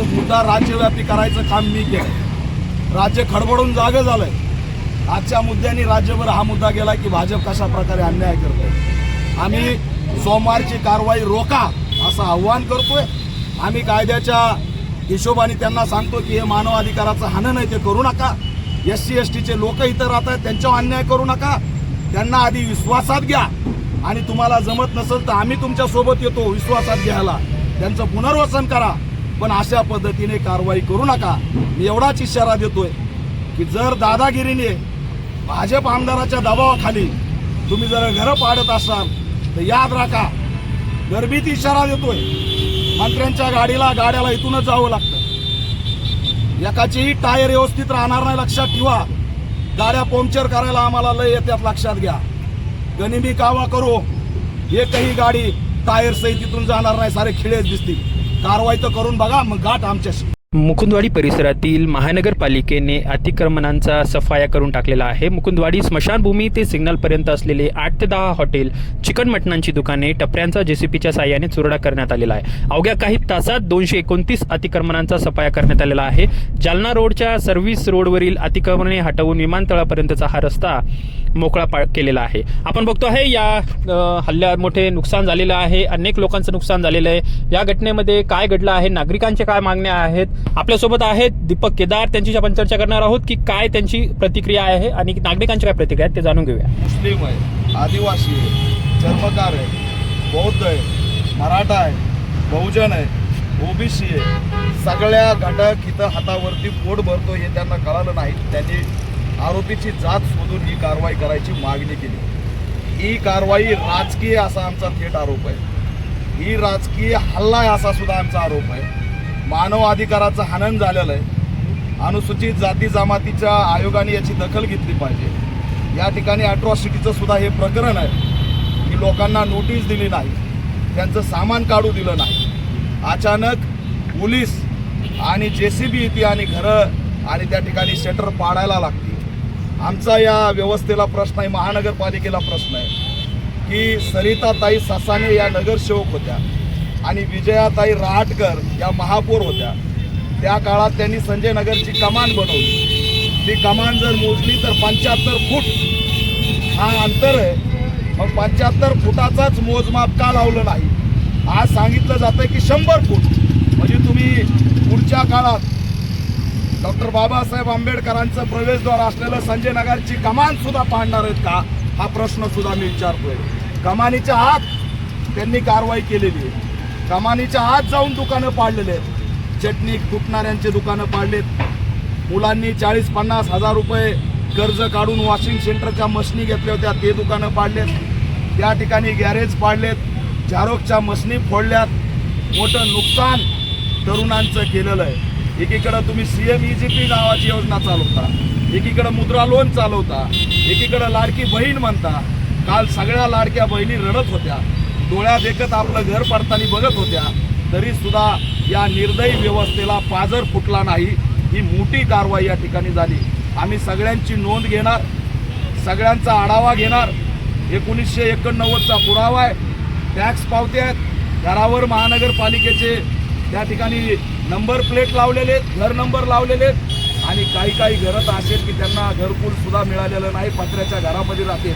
मुद्दा राज्यव्यापी करायचं काम मी केलं राज्य खडबडून जागं झालंय. आजच्या मुद्द्याने राज्यभर हा मुद्दा गेला की भाजप कशा प्रकारे अन्याय करतोय. आम्ही सोमवारची कारवाई रोका असं आव्हान करतोय. आम्ही कायद्याच्या हिशोबाने त्यांना सांगतो की हे मानव अधिकाराचं आहे नाही ते करू नका. एस सी एस टीचे लोक इथं राहत आहेत त्यांच्यावर अन्याय करू नका. त्यांना आधी विश्वासात घ्या. आणि तुम्हाला जमत नसेल तर आम्ही तुमच्यासोबत येतो विश्वासात घ्यायला. त्यांचं पुनर्वसन करा. पण अशा पद्धतीने कारवाई करू नका. मी एवढाच इशारा देतोय की जर दादागिरीने भाजप आमदाराच्या दबावाखाली तुम्ही जर घरं पाडत असाल तर याद राखा गर्भीत इशारा देतोय. मंत्र्यांच्या गाडीला गाड्याला इथूनच जावं लागतं. एकाचीही टायर व्यवस्थित राहणार नाही लक्षात ठेवा. गाड्या पंक्चर करायला आम्हाला लय येत्यात लक्षात घ्या. गनिमी कावा करू. एकही गाडी टायर सहित इथून जाणार नाही सारे खिळेच दिसतील. कारवाई तर करून बघा मग गाठ आमच्याशी. मुकुंदवाडी परिसरातील महानगरपालिकेने अतिक्रमणांचा सफाया करून टाकलेला आहे. मुकुंदवाडी स्मशानभूमी ते सिग्नलपर्यंत असलेले आठ ते दहा हॉटेल चिकन मटणांची दुकाने टपऱ्यांचा जेसीपीच्या साह्याने चुरडा करण्यात आलेला आहे. अवघ्या काही तासात दोनशे एकोणतीस अतिक्रमणांचा सफाया करण्यात आलेला आहे. जालना रोडच्या सर्व्हिस रोडवरील अतिक्रमणे हटवून विमानतळापर्यंतचा हा रस्ता मोकळा पा केलेला आहे. आपण बघतो आहे या हल्ल्यात मोठे नुकसान झालेलं आहे. अनेक लोकांचं नुकसान झालेलं आहे. या घटनेमध्ये काय घडलं आहे? नागरिकांच्या काय मागण्या आहेत? आपल्यासोबत आहेत दीपक केदार. त्यांच्याशी आपण चर्चा करणार आहोत की काय त्यांची प्रतिक्रिया आहे आणि नागरिकांची काय प्रतिक्रिया आहे ते जाणून घेऊया. मुस्लिम आहे आदिवासी आहे चर्मकार आहे बौद्ध आहे मराठा आहे बहुजन आहे ओबीसी आहे. सगळ्या घटक इथं हातावरती पोट भरतो हे त्यांना कळालं नाही. त्यांनी आरोपीची जात शोधून ही कारवाई करायची मागणी केली. ही कारवाई राजकीय असा आमचा थेट आरोप आहे. ही राजकीय हल्ला आहे असा सुद्धा आमचा आरोप आहे. मानवाधिकाराचं हनन झालेलं आहे. अनुसूचित जाती जमातीच्या आयोगाने याची दखल घेतली पाहिजे. या ठिकाणी अट्रॉसिटीचं सुद्धा हे प्रकरण आहे. की लोकांना नोटीस दिली नाही. त्यांचं सामान काढू दिलं नाही. अचानक पोलीस आणि जे सी बी येते आणि घरं आणि त्या ठिकाणी शटर पाडायला लागते आमचा या व्यवस्थेला प्रश्न आहे महानगरपालिकेला प्रश्न आहे. की सरिताताई ससाने या नगरसेवक होत्या. आणि विजयाताई रहाटकर या महापौर होत्या. त्या काळात त्यांनी संजय नगरची कमान बनवली. ती कमान जर मोजली तर पंच्याहत्तर फूट हा अंतर आहे. मग पंच्याहत्तर फुटाचाच मोजमाप का लावलं नाही? आज सांगितलं जातं की शंभर फूट. म्हणजे तुम्ही पुढच्या काळात डॉक्टर बाबासाहेब आंबेडकरांचं प्रवेशद्वार असलेलं संजय नगरची कमान सुद्धा पाडणार आहेत का? हा प्रश्न सुद्धा मी विचारतोय. कमानीच्या आत त्यांनी कारवाई केलेली आहे. कमानीच्या आत जाऊन दुकानं पाडलेले आहेत. चटणी कुटणाऱ्यांचे दुकानं पाडलेत. मुलांनी चाळीस पन्नास हजार रुपये कर्ज काढून वॉशिंग सेंटरच्या मशनी घेतल्या होत्या ते दुकानं पाडलेत. त्या ठिकाणी गॅरेज पाडलेत. झारोकच्या मशनी फोडल्यात. मोठं नुकसान तरुणांचं केलेलं आहे. एकीकडं तुम्ही C M E G P नावाची योजना चालवता एकीकडं मुद्रा लोन चालवता एकीकडं लाडकी बहीण म्हणता. काल सगळ्या लाडक्या बहिणी रडत होत्या. डोळ्या देखत आपलं घर पडताना बघत होत्या तरी सुद्धा या निर्दयी व्यवस्थेला पाजर फुटला नाही. ही मोठी कारवाई या ठिकाणी झाली. आम्ही सगळ्यांची नोंद घेणार सगळ्यांचा आढावा घेणार. एकोणीसशे एकोणनव्वदचा पुरावा आहे. टॅक्स पावते आहेत. घरावर महानगरपालिकेचे त्या ठिकाणी नंबर प्लेट लावलेले आहेत घर नंबर लावलेले आहेत. आणि काही काही घरं तर असेल की त्यांना घरकुलसुद्धा मिळालेलं नाही पत्र्याच्या घरामध्ये राहते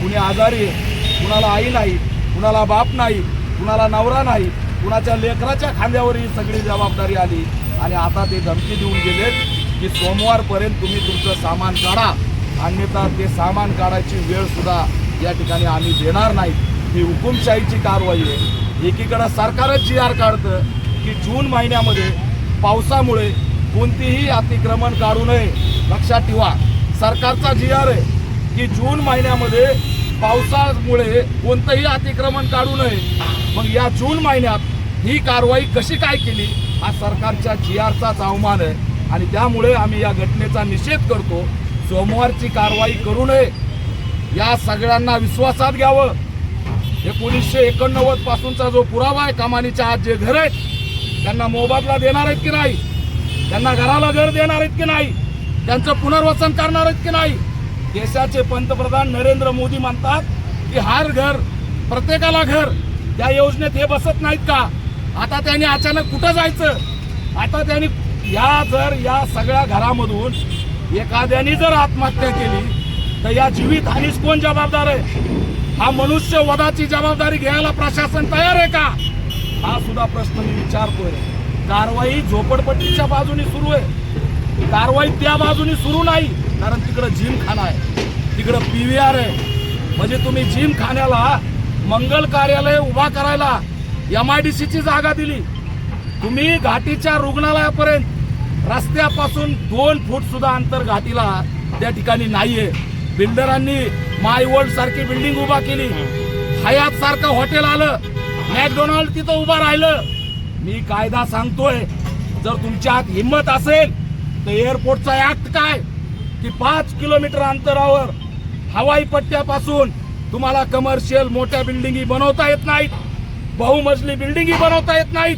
कुणी आजारी आहे कुणाला आई नाही कुणाला बाप नाही कुणाला नवरा नाही कुणाच्या लेकराच्या खांद्यावर ही सगळी जबाबदारी आली. आणि आता ते धमकी देऊन गेलेत की सोमवारपर्यंत तुम्ही तुमचं सामान काढा. अन्यथा ते सामान काढायची वेळसुद्धा या ठिकाणी आम्ही देणार नाही. ही हुकुमशाहीची कारवाई आहे. एकीकडं सरकारच जी आर काढतं की जून महिन्यामध्ये पावसामुळे कोणतीही अतिक्रमण काढू नये. लक्षात ठेवा सरकारचा जी आर आहे की जून महिन्यामध्ये पावसामुळे कोणतंही अतिक्रमण काढू नये. मग या जून महिन्यात ही कारवाई कशी काय केली हा सरकारच्या जी आरचाच अवमान आहे. आणि त्यामुळे आम्ही या घटनेचा निषेध करतो सोमवारची कारवाई करू नये. या सगळ्यांना विश्वासात घ्यावं. एकोणीसशे एकोणनव्वद पासूनचा जो पुरावा आहे कमानीच्या आत जे घर आहेत त्यांना मोबदला देणार आहेत की नाही? त्यांना घराला घर देणार आहेत की नाही? त्यांचं पुनर्वसन करणार आहेत की नाही? देशाचे पंतप्रधान नरेंद्र मोदी म्हणतात की हर घर प्रत्येकाला घर त्या योजनेत हे बसत नाहीत का? आता त्यांनी अचानक कुठं जायचं? आता त्यांनी या जर या सगळ्या घरामधून एखाद्याने जर आत्महत्या केली तर या जीवित हानीस कोण जबाबदार आहे? हा मनुष्य वधाची जबाबदारी घ्यायला प्रशासन तयार आहे का? हा सुद्धा प्रश्न मी विचारतोय. कारवाई झोपडपट्टीच्या बाजूने सुरू आहे. कारवाई त्या बाजूने सुरू नाही. कारण तिकडं जिमखाना आहे. तिकडं पी व्ही आर आहे. म्हणजे तुम्ही जिमखान्याला मंगल कार्यालय उभा करायला एम आय डी सीची जागा दिली. तुम्ही घाटीच्या रुग्णालयापर्यंत रस्त्यापासून दोन फूट सुद्धा अंतर घाटीला त्या ठिकाणी नाहीये. बिल्डरांनी माय वर्ल्ड सारखी बिल्डिंग उभा केली. हयात सारखं हॉटेल आलं. मॅकडोनाल्ड तिथं उभं राहिलं. मी कायदा सांगतोय जर तुमच्यात हिंमत असेल तर एअरपोर्टचा ऍक्ट काय? की पाच किलोमीटर अंतरावर हवाई पट्ट्यापासून तुम्हाला कमर्शियल मोठ्या बिल्डिंगी बनवता येत नाहीत. बहुमजली बिल्डिंगी बनवता येत नाहीत.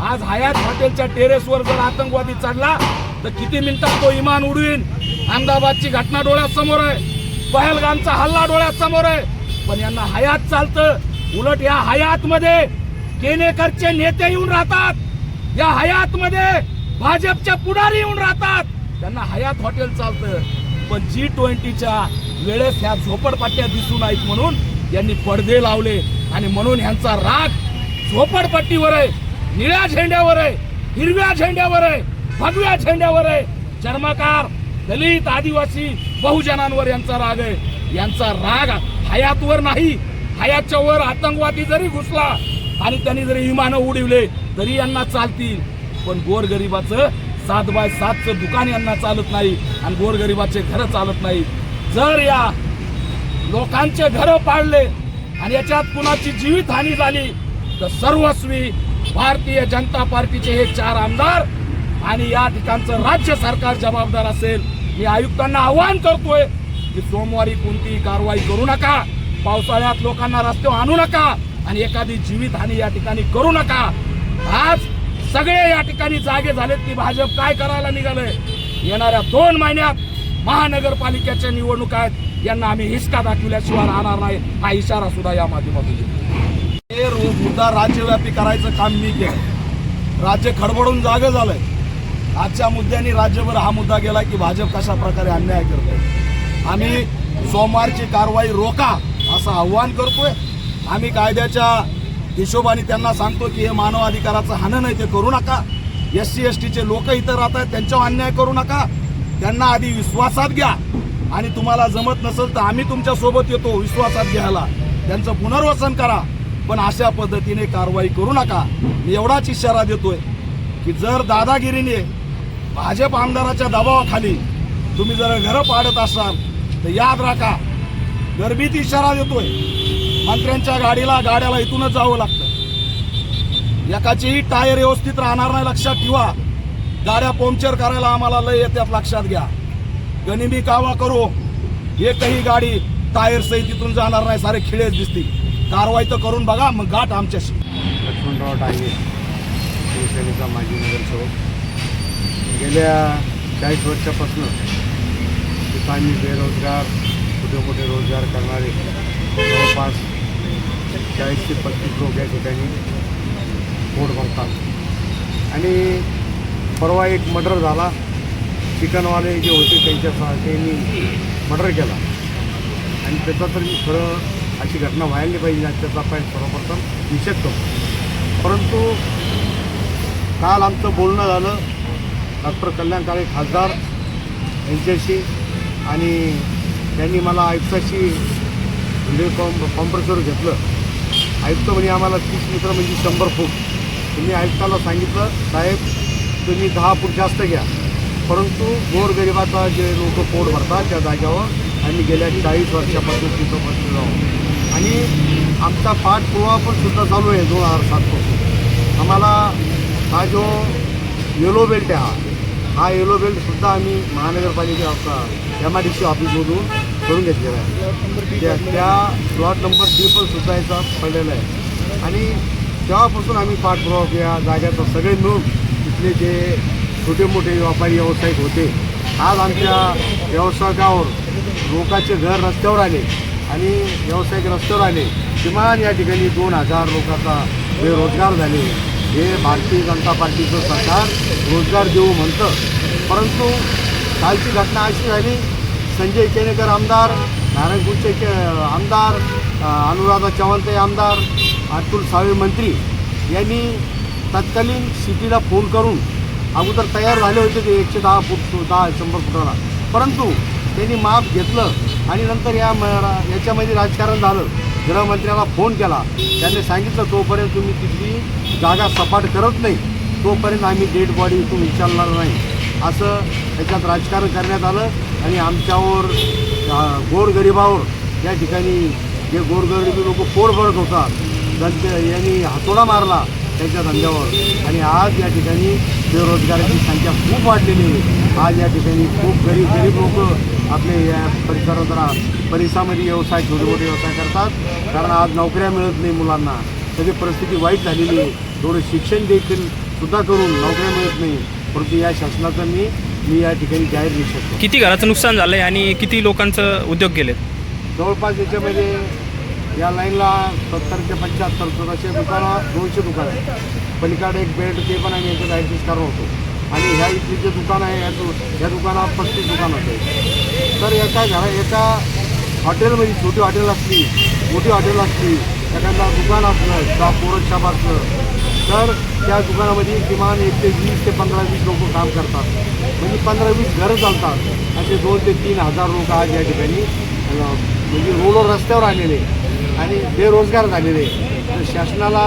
आज हयात हॉटेलच्या टेरेसवर जर आतंकवादी चढला तर किती मिनिटात तो इमान उडवीन? अहमदाबादची घटना डोळ्यासमोर आहे. पहलगामचा हल्ला डोळ्यासमोर आहे. पण यांना हयात चालतं. उलट या हयात मध्ये केनेकरचे नेते येऊन राहतात. या हयात मध्ये भाजपच्या पुढारी येऊन राहतात. त्यांना हयात हॉटेल चालतं. पण जी ट्वेंटीच्या वेळेस ह्या झोपडपट्ट्या दिसून नाहीत म्हणून यांनी पडदे लावले. आणि म्हणून ह्यांचा राग झोपडपट्टीवर आहे निळ्या झेंड्यावर आहे हिरव्या झेंड्यावर आहे भगव्या झेंड्यावर आहे. चर्मकार दलित आदिवासी बहुजनांवर यांचा राग आहे. यांचा राग हयातवर नाही. हयातच्या वर आतंकवादी जरी घुसला आणि त्यांनी जरी विमानं उडवले तरी यांना चालतील. पण गोरगरिबाचं सात बाय सातचं दुकान यांना चालत नाही आणि गोरगरिबाचे घरं चालत नाही. जर या लोकांचे घरं पाडले आणि याच्यात कुणाची जीवितहानी झाली तर सर्वस्वी भारतीय जनता पार्टीचे हे चार आमदार आणि या ठिकाणचं राज्य सरकार जबाबदार असेल मी आयुक्तांना आवाहन करतोय की सोमवारी कोणतीही कारवाई करू नका पावसाळ्यात लोकांना रस्त्यावर आणू नका आणि एखादी जीवितहानी या ठिकाणी करू नका. आज सगळे या ठिकाणी जागे झालेत की भाजप काय करायला निघालंय? येणाऱ्या दोन महिन्यात महानगरपालिकेच्या निवडणुका आहेत. यांना आम्ही हिसका दाखविल्याशिवाय राहणार नाही. हा इशारा सुद्धा या माध्यमातून हे मुद्दा राज्यव्यापी करायचं काम मी केलं राज्य खडबडून जागं झालंय. आजच्या मुद्द्याने राज्यभर हा मुद्दा गेला की भाजप कशा प्रकारे अन्याय करतोय. आम्ही सोमवारची कारवाई रोका असं आव्हान करतोय. आम्ही कायद्याच्या हिशोबाने त्यांना सांगतो की हे मानवाधिकाराचं अधिकाराचं नाही ते करू नका. एस सी एस टीचे लोक इथं राहत आहेत त्यांच्यावर अन्याय करू नका. त्यांना आधी विश्वासात घ्या. आणि तुम्हाला जमत नसेल तर आम्ही तुमच्यासोबत येतो विश्वासात घ्यायला. त्यांचं पुनर्वसन करा. पण अशा पद्धतीने कारवाई करू नका. मी एवढाच इशारा देतोय की जर दादागिरीने भाजप आमदाराच्या दबावाखाली तुम्ही जर घरं पाडत असाल तर याद राखा. गर्भीत इशारा देतोय. मंत्र्यांच्या गाडीला गाड्याला इथूनच जावं लागतं. एकाचीही टायर व्यवस्थित राहणार नाही लक्षात ठेवा. गाड्या पंक्चर करायला आम्हाला लय येतात लक्षात घ्या. गनिमी कावा करू. एकही गाडी टायर सहित तिथून जाणार नाही सारे खिळेच दिसतील. कारवाई तर करून बघा मग गाठ आमच्याशी. लक्ष्मणराव टांगे शिवसेनेचा माजी नगरसेवक. गेल्या चाळीस वर्षापासून ठिकाणी बेरोजगार कुठे कुठे रोजगार करणारे जवळपास चाळीस ते पस्तीस लोक या ठिकाणी पोट भरतात. आणि परवा एक मर्डर झाला. चिकनवाले जे होते त्यांच्या त्यांनी मर्डर केला. आणि त्याचा तर मी खरं अशी घटना व्हायला नाही पाहिजे त्याचा आपण सर्वप्रथम निषेध करतो परंतु काल आमचं बोलणं झालं. डॉक्टर कल्याण काळे खासदार यांच्याशी आणि त्यांनी मला आयुक्ताशी व्हिडिओ कॉम कॉम्प्रेसर घेतलं. आयुक्त म्हणे आम्हाला तीस मीटर म्हणजे शंभर फूट. तुम्ही आयुक्ताला सांगितलं साहेब तुम्ही दहा फूट जास्त घ्या. परंतु गोरगरिबाचा जे लोक पोट भरतात त्या जाग्यावर आम्ही गेल्या चाळीस वर्षापासून तिथं बसलेलो आहोत. आणि आमचा पाठपुरावा पण सुद्धा चालू आहे दोन हजार सातपासून आम्हाला हा जो येलो बेल्ट आहे हा हा येलो बेल्टसुद्धा आम्ही महानगरपालिका एम आय डी सी ऑफिसमधून करून घेतलेला आहे. त्या त्या प्लॉट नंबर डी पण सुचायचा पडलेला आहे. आणि तेव्हापासून आम्ही पाठपुरावा किंवा जाग्याचा सगळे मिळून तिथले जे छोटे मोठे व्यापारी व्यावसायिक होते. आज आमच्या व्यावसायिकावर लोकांचे घर रस्त्यावर आले आणि व्यावसायिक रस्त्यावर आले. किमान या ठिकाणी दोन हजार लोकांचा बेरोजगार झाले. हे भारतीय जनता पार्टीचं सरकार रोजगार देऊ म्हणतं. परंतु कालची घटना अशी झाली संजय केनेकर आमदार नारायणपूरचे के आमदार अनुराधा चव्हाणते आमदार अतुल सावे मंत्री यांनी तत्कालीन सिटीला फोन करून अगोदर तयार झाले होते ते एकशे दहा फूट दहा शंभर फुटाला. परंतु त्यांनी माप घेतलं आणि नंतर या म याच्यामध्ये राजकारण झालं. गृहमंत्र्याला फोन केला. त्यांनी सांगितलं तोपर्यंत तुम्ही तिथली जागा सपाट करत नाही. तोपर्यंत आम्ही डेड बॉडी इथून विचारणार नाही. असं त्याच्यात राजकारण करण्यात आलं. आणि आमच्यावर गोरगरिबावर या ठिकाणी जे गोरगरिबी लोक पोट भरत होता त्यांच्या यांनी हातोडा मारला त्यांच्या धंद्यावर. आणि आज या ठिकाणी बेरोजगाराची संख्या खूप वाढलेली आहे. आज या ठिकाणी खूप गरीब गरीब लोक आपले या परिसरात परिसरामध्ये व्यवसाय छोटे मोठे व्यवसाय करतात. कारण आज नोकऱ्या मिळत नाही मुलांना. सगळी परिस्थिती वाईट झालेली आहे. थोडं शिक्षण देखील सुद्धा करून नोकऱ्या मिळत नाही. परंतु या शासनाचं मी मी या ठिकाणी जाहीर देऊ शकतो. किती घराचं नुकसान झालंय आणि किती लोकांचं उद्योग गेलेत जवळपास याच्यामध्ये या लाईनला सत्तर ते पंच्याहत्तर तर असे दुकानं दोनशे दुकानं आहेत. पलीकडे एक बेल्ट ते पण आम्ही याच्यात ॲडजस्ट करत होतो. आणि ह्या इथली जे दुकान आहे या दु या दुकानात पस्तीस दुकान होते. तर एका घरा एका हॉटेलमध्ये छोटी हॉटेल असली मोठी हॉटेल असली एखादा दुकान असलं पोरत शाप असलं तर त्या दुकानामध्ये किमान एक ते वीस ते पंधरा वीस लोक काम करतात. म्हणजे पंधरा वीस घरं चालतात. असे दोन ते तीन हजार लोक आज या ठिकाणी म्हणजे रोडवर रस्त्यावर आलेले आणि बेरोजगार झालेले. तर शासनाला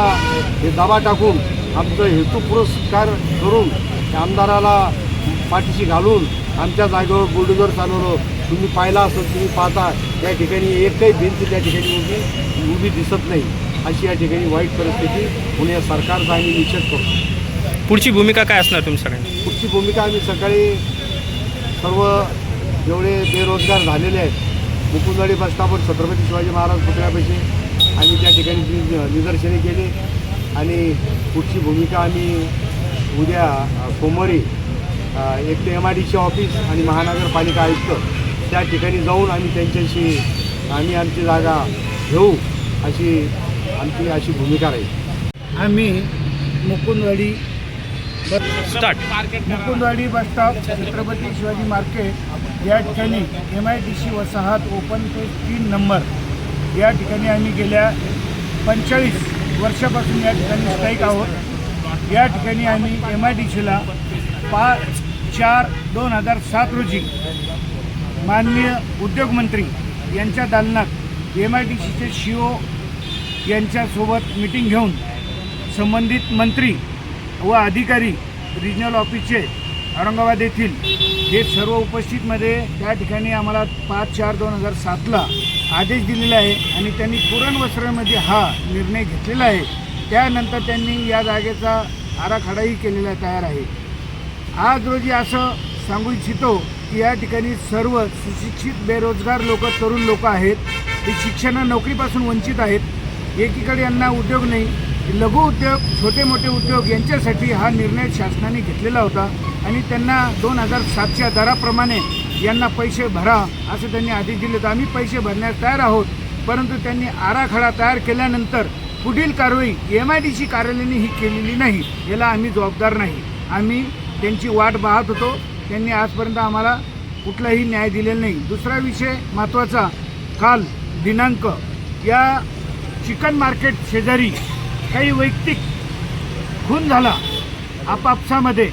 हे दबा टाकून आमचं हेतू पुरस्कार करून त्या आमदाराला पाठीशी घालून आमच्या जागेवर बुलडोजर चालवलं. तुम्ही पाहिला असेल तुम्ही पाहता. त्या ठिकाणी एकही भिंत त्या ठिकाणी उभी उभी दिसत नाही. अशी या ठिकाणी वाईट परिस्थिती पुणे सरकारचा आम्ही निषेध करतो. पुढची भूमिका काय असणार तुमच्या सगळ्यांची? पुढची भूमिका आम्ही सकाळी सर्व जेवढे बेरोजगार झालेले आहेत मुकुंदवाडी बस स्टॉपवर छत्रपती शिवाजी महाराज पुतळ्यापाशी आम्ही त्या ठिकाणी निदर्शने केली. आणि पुढची भूमिका आम्ही उद्या सोमवारी एक ते M I D C office आणि महानगरपालिका आयुक्त त्या ठिकाणी जाऊन आम्ही त्यांच्याशी आम्ही आमची जागा घेऊ अशी आमची अशी भूमिका राहील. आम्ही Mukundwadi start Mukundwadi bus stop Chhatrapati Shivaji market या ठिकाणी एम आय टी सी वसाहत ओपन पेज तीन नंबर या ठिकाणी आम्ही गेल्या पंचेचाळीस वर्षापासून या ठिकाणी स्थायिक आहोत. या ठिकाणी आम्ही एम आय टी सीला पाच चार दोन हजार सात रोजी माननीय उद्योगमंत्री यांच्या दालनात एम आय टी सीचे सी ओ यांच्यासोबत मिटिंग घेऊन संबंधित मंत्री व अधिकारी रिजनल ऑफिसचे औरंगाबाद येथील हे सर्व उपस्थितमध्ये त्या ठिकाणी आम्हाला पाच चार दोन हजार सातला आदेश दिलेला आहे आणि त्यांनी पुरण वस्त्रामध्ये हा निर्णय घेतलेला आहे. त्यानंतर त्यांनी या जागेचा आराखडाही केलेला तयार आहे. आज रोजी असं सांगू इच्छितो की या ठिकाणी सर्व सुशिक्षित बेरोजगार लोक तरुण लोक आहेत. ते शिक्षण नोकरीपासून वंचित आहेत. एकीकडे यांना उद्योग नाही लघु उद्योग छोटे मोठे उद्योग यांच्यासाठी हा निर्णय शासनाने घेतलेला होता आणि त्यांना दोन हजार सातच्या दराप्रमाणे यांना पैसे भरा असं त्यांनी आदेश दिले तर आम्ही पैसे भरण्यास तयार आहोत परंतु त्यांनी आराखडा तयार केल्यानंतर पुढील कारवाई एम आय डी सी कार्यालयाने ही केलेली नाही याला आम्ही जबाबदार नाही. आम्ही त्यांची वाट पाहत होतो. त्यांनी आजपर्यंत आम्हाला कुठलाही न्याय दिलेला नाही. दुसरा विषय महत्त्वाचा काल दिनांक या चिकन मार्केट शेजारी काही वैयक्तिक खून झाला आपापसामध्ये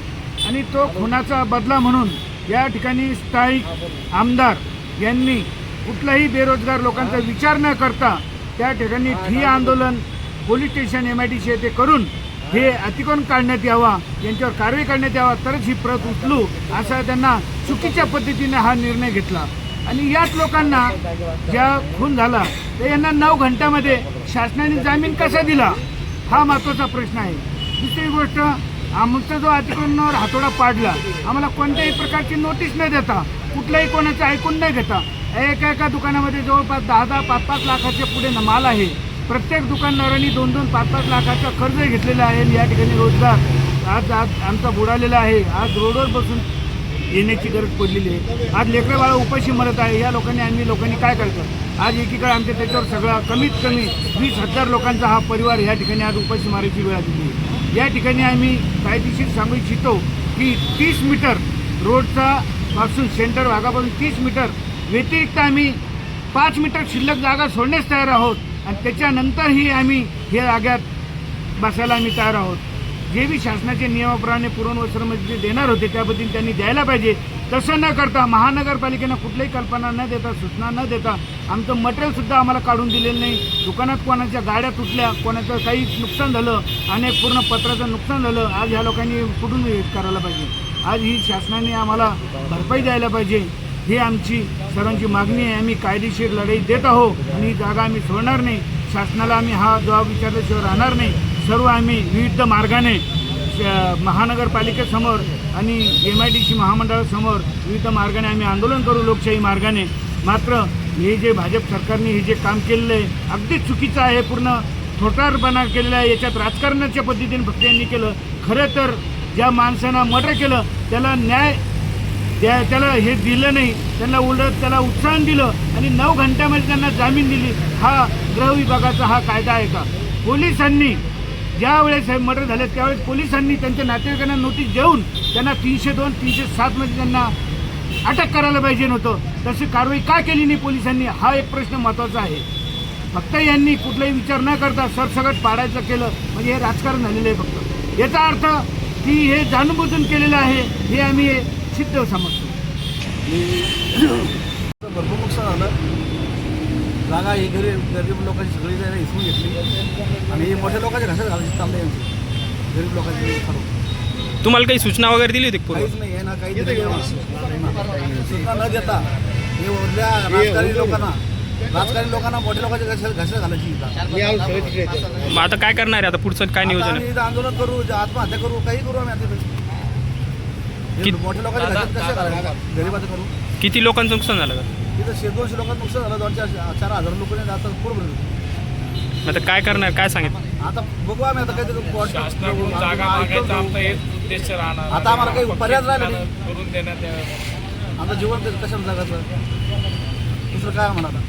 आणि तो खुनाचा बदला म्हणून या ठिकाणी स्थायिक आमदार यांनी कुठलाही बेरोजगार लोकांचा विचार न करता त्या ठिकाणी ठिय्या आंदोलन police station M I T C येथे करून हे अतिक्रमण काढण्यात यावा यांच्यावर कारवाई करण्यात यावा तरच ही प्रत उचलू असा त्यांना चुकीच्या पद्धतीने हा निर्णय घेतला. आणि याच लोकांना ज्या खून झाला तर यांना नऊ घंट्यामध्ये शासनाने जामीन कसा दिला? हा महत्त्वाचा प्रश्न आहे. दुसरी गोष्ट आमचा जो अतिक्रमणावर हातोडा पाडला आम्हाला कोणत्याही प्रकारची नोटीस न देता कुठल्याही कोणाचं ऐकून न घेता एका एका दुकानामध्ये जवळपास दहा दहा पाच पाच लाखाच्या पुढे माल आहे. प्रत्येक दुकानदारांनी दोन दोन पाच पाच लाखाचं कर्ज घेतलेलं आहे या ठिकाणी रोजगार आज आज आमचा बुडालेला आहे. आज रोडवर बसून येण्याची गरज पडलेली आहे. आज लेकरं बाळा उपाशी मरत आहे. या लोकांनी आम्ही लोकांनी काय करतो? आज एकीकडे आमच्या त्याच्यावर सगळा कमीत कमी वीस हजार लोकांचा हा परिवार या ठिकाणी आज उपाशी मारायची वेळ आलेली आहे. या ठिकाणी आम्ही कायदेशीर सांगू इच्छितो की तीस मीटर रोडचा पासून सेंटर भागापासून तीस मीटर व्यतिरिक्त आम्ही पाच मीटर शिल्लक जागा सोडण्यास तयार आहोत. आणि त्याच्यानंतरही आम्ही या जाग्यात बसायला आम्ही तयार आहोत. जे बी शासनाचे नियमाप्रमाणे पुरवणवस्त्रमध्ये देणार होते त्या पद्धतीने त्यांनी द्यायला पाहिजे. तसं न करता महानगरपालिकेनं कुठल्याही कल्पना न देता सूचना न देता आमचं मटेरियलसुद्धा आम्हाला काढून दिलेलं नाही. दुकानात कोणाच्या गाड्या तुटल्या कोणाचं काही नुकसान झालं अनेक पूर्ण पत्राचं नुकसान झालं आज ह्या लोकांनी कुठून करायला पाहिजे? आज ही शासनाने आम्हाला भरपाई द्यायला पाहिजे. ही आमची सर्वांची मागणी आहे. आम्ही कायदेशीर लढाई देत आहोत आणि ही जागा आम्ही सोडणार नाही. शासनाला आम्ही हा जबाब विचारल्याशिवाय राहणार नाही. सर्व आम्ही विविध मार्गाने श- महानगरपालिकेसमोर आणि एम आय डी सी महामंडळासमोर विविध मार्गाने आम्ही आंदोलन करू लोकशाही मार्गाने. मात्र हे जे भाजप सरकारने हे जे काम केलेलं आहे अगदी चुकीचं आहे पूर्ण थोटारपणा केलेला आहे. याच्यात राजकारणाच्या पद्धतीने फक्त यांनी केलं. खरं तर ज्या माणसानं मर्डर केलं त्याला न्याय त्या त्याला हे दिलं नाही. त्यांना उलट त्याला उत्साहन दिलं आणि नऊ घंट्यामध्ये त्यांना जामीन दिली. हा गृह विभागाचा हा कायदा आहे का? पोलिसांनी ज्या वेळेस हे मर्डर झाले त्यावेळेस पोलिसांनी त्यांच्या नातेवाईकांना नोटीस देऊन त्यांना तीनशे दोन तीनशे सातमध्ये त्यांना अटक करायला पाहिजे नव्हतं. तशी कारवाई का केली नाही पोलिसांनी? हा एक प्रश्न महत्त्वाचा आहे. फक्त यांनी कुठलाही विचार न करता सरसकट पाडायचं केलं म्हणजे हे राजकारण झालेलं आहे फक्त. याचा अर्थ की हे जाणूनबुजून केलेलं आहे हे आम्ही सिद्ध समजतो. भरपूर नुकसान झालं. जागा ही गरीब गरीब लोकांची सगळी जागा हिसकून घेतली. आणि हे मोठ्या लोकांच्या घशात घालायची चाललं यांची. गरीब लोकांची तुम्हाला काही सूचना वगैरे दिली होती काहीच नाही आहे ना काही. सूचना न देता हे उरल्या राजकारणी लोकांना राजकारणी लोकांना मोठ्या लोकांच्या घशात घशात घालायची. मग आता काय करणार आहे आता पुढचं काय नियोजन आहे? आंदोलन करू जे आत्महत्या करू काही करू आम्ही आता मोठ्या लोकांच्या घशात कशा गरीबाचं करू. किती लोकांचं नुकसान झालं? इथं शे दोनशे लोकांचं नुकसान झालं दोन चार चार हजार लोक आता पूर्ण मग आता काय करणार काय सांगितलं आता बघू आम्ही आता काहीतरी कोर्ट- जागा मागायचा आमचा हेच उद्देश राहणार. आता आम्हाला काही पर्याय राहिला नाही. करून देण्यात यावं. आमचं जीवन कशाला जगाचं दुसरं काय म्हणा आता?